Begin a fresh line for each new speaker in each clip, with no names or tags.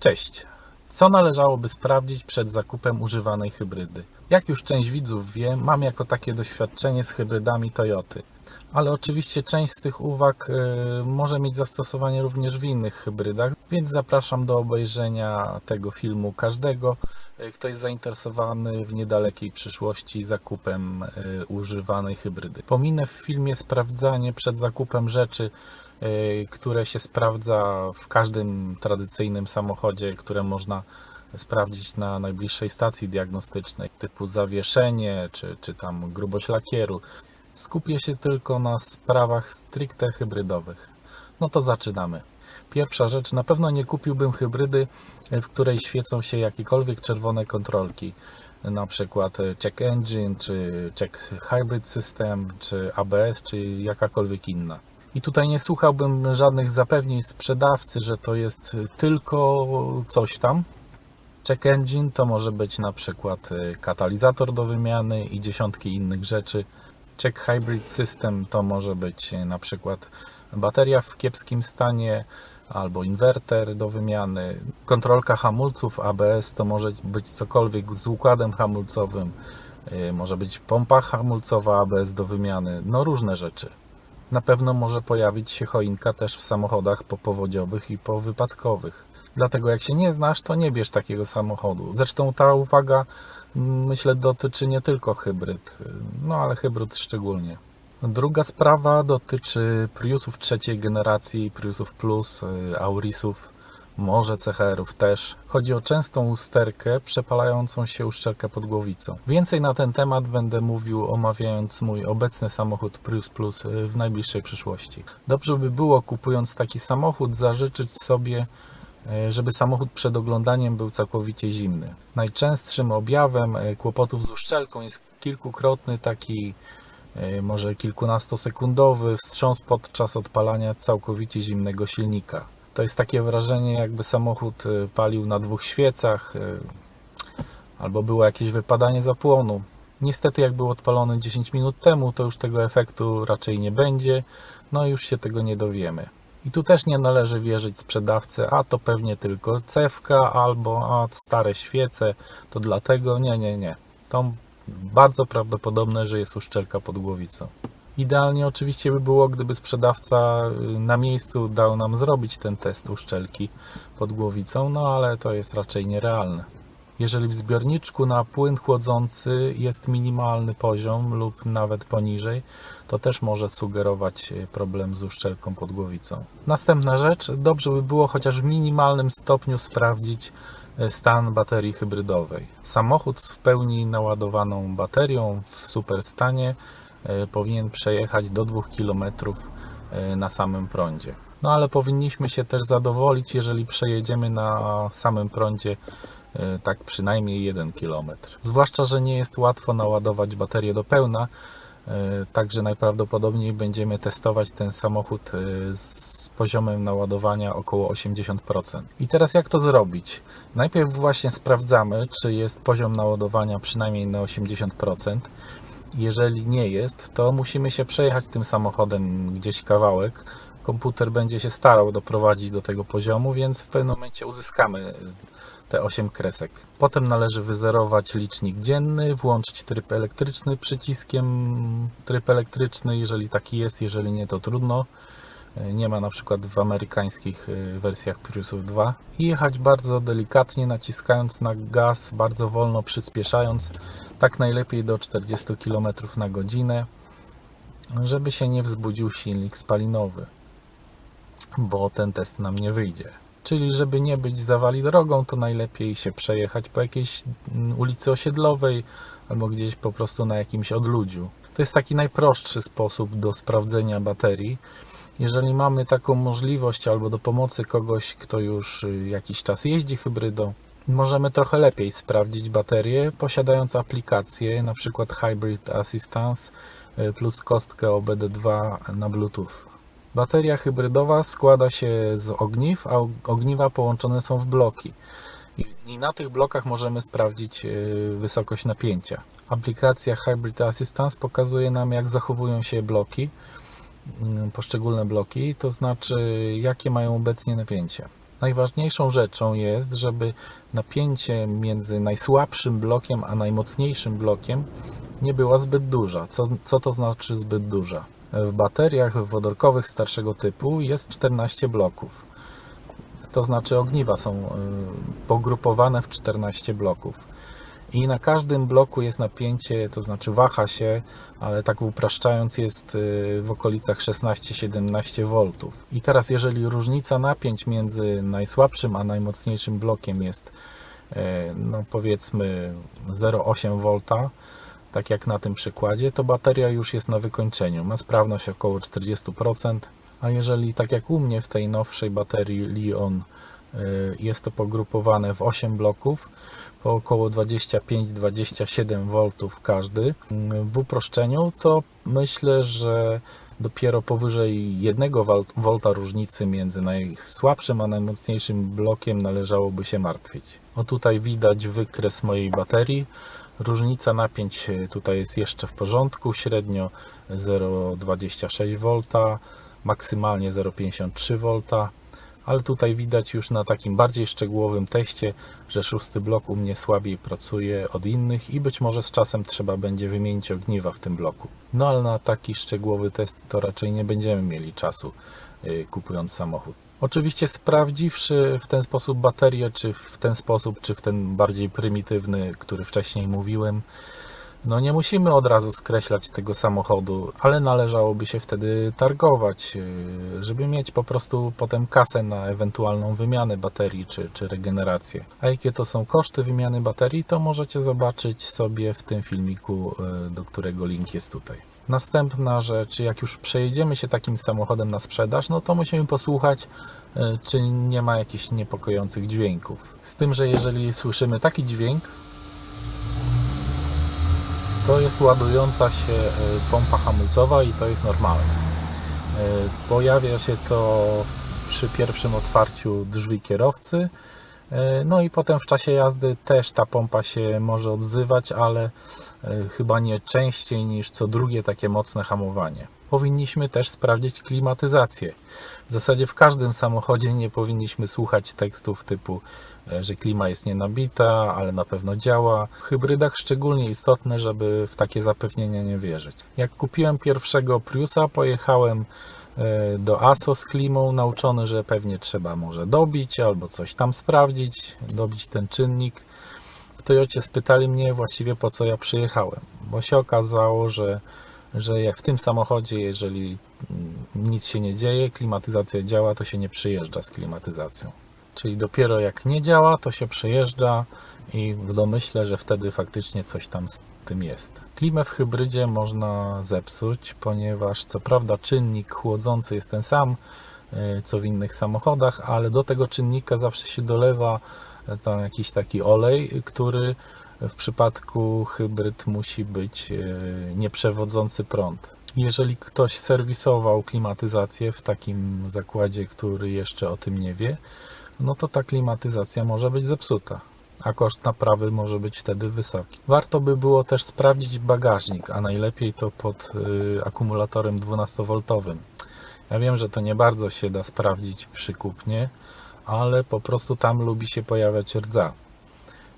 Cześć. Co należałoby sprawdzić przed zakupem używanej hybrydy? Jak już część widzów wie, mam jako takie doświadczenie z hybrydami Toyoty. Ale oczywiście część z tych uwag y, może mieć zastosowanie również w innych hybrydach, więc zapraszam do obejrzenia tego filmu każdego, y, kto jest zainteresowany w niedalekiej przyszłości zakupem y, używanej hybrydy. Pominę w filmie sprawdzanie przed zakupem rzeczy, które się sprawdza w każdym tradycyjnym samochodzie, które można sprawdzić na najbliższej stacji diagnostycznej, typu zawieszenie czy, czy tam grubość lakieru. Skupię się tylko na sprawach stricte hybrydowych. No to zaczynamy. Pierwsza rzecz, na pewno nie kupiłbym hybrydy, w której świecą się jakiekolwiek czerwone kontrolki. Na przykład check engine, czy check hybrid system, czy ABS, czy jakakolwiek inna. I tutaj nie słuchałbym żadnych zapewnień sprzedawcy, że to jest tylko coś tam. Check engine to może być na przykład y, katalizator do wymiany i dziesiątki innych rzeczy. Check hybrid system to może być y, na przykład bateria w kiepskim stanie albo inwerter do wymiany. Kontrolka hamulców ABS to może być cokolwiek z układem hamulcowym. y, Może być pompa hamulcowa ABS do wymiany. No różne rzeczy. Na pewno może pojawić się choinka też w samochodach popowodziowych i powypadkowych. Dlatego jak się nie znasz, to nie bierz takiego samochodu. Zresztą ta uwaga myślę dotyczy nie tylko hybryd, y, no ale hybryd szczególnie. Druga sprawa dotyczy Priusów trzeciej generacji, Priusów Plus, y, Aurisów, może CHR-ów też. Chodzi o częstą usterkę przepalającą się uszczelkę pod głowicą. Więcej na ten temat będę mówił omawiając mój obecny samochód Prius Plus w najbliższej przyszłości. Dobrze by było kupując taki samochód zażyczyć sobie e, żeby samochód przed oglądaniem był całkowicie zimny. Najczęstszym objawem e, kłopotów z uszczelką jest kilkukrotny taki e, może kilkunastosekundowy wstrząs podczas odpalania całkowicie zimnego silnika. To jest takie wrażenie, jakby samochód e, palił na dwóch świecach, e, albo było jakieś wypadanie zapłonu. Niestety, jak był odpalony 10 minut temu, to już tego efektu raczej nie będzie, no już się tego nie dowiemy. I tu też nie należy wierzyć sprzedawcy, a to pewnie tylko cewka, albo a stare świece, to dlatego. Nie, nie, nie. To bardzo prawdopodobne, że jest uszczelka pod głowicą. Idealnie oczywiście by było, gdyby sprzedawca y, na miejscu dał nam zrobić ten test uszczelki pod głowicą, no ale to jest raczej nierealne. Jeżeli w zbiorniczku na płyn chłodzący jest minimalny poziom lub nawet poniżej, to też może sugerować y, problem z uszczelką pod głowicą. Następna rzecz, dobrze by było chociaż w minimalnym stopniu sprawdzić y, stan baterii hybrydowej. Samochód z w pełni naładowaną baterią w super stanie y, powinien przejechać do 2 km na samym prądzie. No ale powinniśmy się też zadowolić, jeżeli przejedziemy na samym prądzie e, tak przynajmniej 1 km. Zwłaszcza, że nie jest łatwo naładować baterię do pełna, e, także najprawdopodobniej będziemy testować ten samochód e, z poziomem naładowania około 80%. I teraz jak to zrobić? Najpierw właśnie sprawdzamy, czy jest poziom naładowania przynajmniej na 80%. Jeżeli nie jest, to musimy się przejechać tym samochodem gdzieś kawałek. Komputer będzie się starał doprowadzić do tego poziomu, więc w pewnym momencie uzyskamy te 8 kresek. Potem należy wyzerować licznik dzienny, włączyć tryb elektryczny przyciskiem tryb elektryczny, jeżeli taki jest, jeżeli nie, to trudno. Nie ma na przykład w amerykańskich y, wersjach Priusów 2. I jechać bardzo delikatnie, naciskając na gaz, bardzo wolno przyspieszając, tak najlepiej do 40 km na godzinę, żeby się nie wzbudził silnik spalinowy, bo ten test nam nie wyjdzie. Czyli żeby nie być zawali drogą, to najlepiej się przejechać po jakiejś mm, ulicy osiedlowej albo gdzieś po prostu na jakimś odludziu. To jest taki najprostszy sposób do sprawdzenia baterii. Jeżeli mamy taką możliwość albo do pomocy kogoś, kto już y, jakiś czas jeździ hybrydą, możemy trochę lepiej sprawdzić baterię, posiadając aplikację, na przykład Hybrid Assistance y, plus kostkę OBD2 na Bluetooth. Bateria hybrydowa składa się z ogniw, a ogniwa połączone są w bloki. I- na tych blokach możemy sprawdzić y, wysokość napięcia. Aplikacja Hybrid Assistance pokazuje nam, jak zachowują się bloki, poszczególne bloki, to znaczy jakie mają obecnie napięcie. Najważniejszą rzeczą jest, żeby napięcie między najsłabszym blokiem a najmocniejszym blokiem nie była zbyt duża. Co, co to znaczy zbyt duża? W bateriach wodorkowych starszego typu jest 14 bloków. To znaczy ogniwa są y, pogrupowane w 14 bloków. I na każdym bloku jest napięcie, to znaczy waha się, ale tak upraszczając jest y, w okolicach 16-17 V. I teraz jeżeli różnica napięć między najsłabszym a najmocniejszym blokiem jest y, no powiedzmy 0,8 V, tak jak na tym przykładzie, to bateria już jest na wykończeniu. Ma sprawność około 40%, a jeżeli tak jak u mnie w tej nowszej baterii Li-On y, jest to pogrupowane w 8 bloków, po około 25-27 V każdy. W uproszczeniu to myślę, że dopiero powyżej 1 V różnicy między najsłabszym a najmocniejszym blokiem należałoby się martwić. O tutaj widać wykres mojej baterii. Różnica napięć tutaj jest jeszcze w porządku, średnio 0,26 V, maksymalnie 0,53 V ale tutaj widać już na takim bardziej szczegółowym teście, że szósty blok u mnie słabiej pracuje od innych i być może z czasem trzeba będzie wymienić ogniwa w tym bloku. No ale na taki szczegółowy test to raczej nie będziemy mieli czasu yy, kupując samochód. Oczywiście sprawdziwszy w ten sposób baterię, czy w ten sposób, czy w ten bardziej prymitywny, który wcześniej mówiłem, no nie musimy od razu skreślać tego samochodu, ale należałoby się wtedy targować, yy, żeby mieć po prostu potem kasę na ewentualną wymianę baterii czy, czy regenerację. A jakie to są koszty wymiany baterii, to możecie zobaczyć sobie w tym filmiku, yy, do którego link jest tutaj. Następna rzecz, jak już przejedziemy się takim samochodem na sprzedaż, no to musimy posłuchać, yy, czy nie ma jakichś niepokojących dźwięków. Z tym, że jeżeli słyszymy taki dźwięk, to jest ładująca się e, pompa hamulcowa i to jest normalne. E, pojawia się to przy pierwszym otwarciu drzwi kierowcy, no i potem w czasie jazdy też ta pompa się może odzywać, ale chyba nie częściej niż co drugie takie mocne hamowanie. Powinniśmy też sprawdzić klimatyzację. W zasadzie w każdym samochodzie nie powinniśmy słuchać tekstów typu E, że klima jest nienabita, ale na pewno działa. W hybrydach szczególnie istotne, żeby w takie zapewnienia nie wierzyć. Jak kupiłem pierwszego Priusa, pojechałem e, do ASO z klimą, nauczony, że pewnie trzeba może dobić albo coś tam sprawdzić, dobić ten czynnik. W Toyocie spytali mnie właściwie po co ja przyjechałem, bo się okazało, że, że jak w tym samochodzie, jeżeli mm, nic się nie dzieje, klimatyzacja działa, to się nie przyjeżdża z klimatyzacją. Czyli dopiero jak nie działa, to się przejeżdża i w domyśle, że wtedy faktycznie coś tam tym jest. Klimę w hybrydzie można zepsuć, ponieważ co prawda czynnik chłodzący jest ten sam, e, co w innych samochodach, ale do tego czynnika zawsze się dolewa e, tam jakiś taki olej, który w przypadku hybryd musi być e, nieprzewodzący prąd. Jeżeli ktoś serwisował klimatyzację w takim zakładzie, który jeszcze o tym nie wie, no to ta klimatyzacja może być zepsuta, a koszt naprawy może być wtedy wysoki. Warto by było też sprawdzić bagażnik, a najlepiej to pod y, akumulatorem 12V. Ja wiem, że to nie bardzo się da sprawdzić przy kupnie, ale po prostu tam lubi się pojawiać rdza.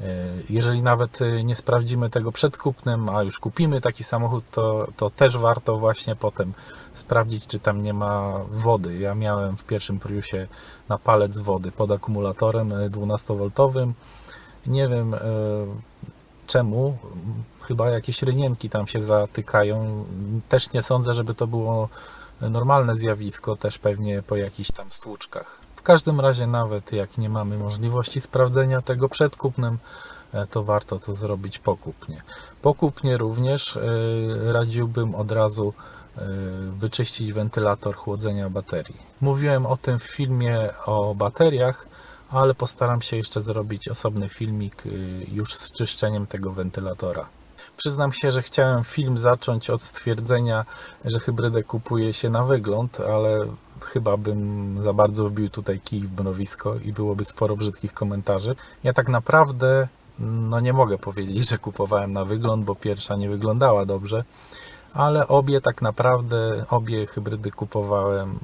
Y, jeżeli nawet y, nie sprawdzimy tego przed kupnem, a już kupimy taki samochód, to, to też warto właśnie potem sprawdzić, czy tam nie ma wody. Ja miałem w pierwszym Priusie na palec wody pod akumulatorem 12V. E, nie wiem e, czemu, chyba jakieś rynienki tam się zatykają. Też nie sądzę, żeby to było normalne zjawisko, też pewnie po jakichś tam stłuczkach. W każdym razie, nawet jak nie mamy możliwości sprawdzenia tego przed kupnem, e, to warto to zrobić pokupnie. Pokupnie również radziłbym od razu E, wyczyścić wentylator chłodzenia baterii. Mówiłem o tym w filmie o bateriach, ale postaram się jeszcze zrobić osobny filmik y, już z czyszczeniem tego wentylatora. Przyznam się, że chciałem film zacząć od stwierdzenia, że hybrydę kupuje się na wygląd, ale chyba bym za bardzo wbił tutaj kij w mrowisko i byłoby sporo brzydkich komentarzy. Ja tak naprawdę no nie mogę powiedzieć, że kupowałem na wygląd, bo pierwsza nie wyglądała dobrze ale obie tak naprawdę, obie hybrydy kupowałem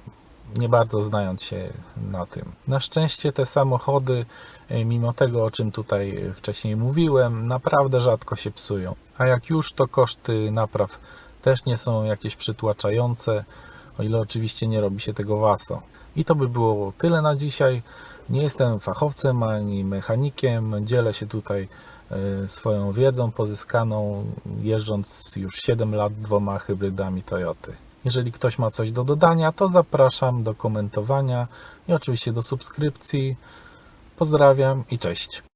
nie bardzo znając się na tym. Na szczęście te samochody, e, mimo tego o czym tutaj wcześniej mówiłem, naprawdę rzadko się psują. A jak już, to koszty napraw też nie są jakieś przytłaczające, o ile oczywiście nie robi się tego WASO. I to by było tyle na dzisiaj. Nie jestem fachowcem ani mechanikiem, dzielę się tutaj e, swoją wiedzą pozyskaną jeżdżąc już 7 lat dwoma hybrydami Toyoty. Jeżeli ktoś ma coś do dodania, to zapraszam do komentowania i oczywiście do subskrypcji. Pozdrawiam i cześć.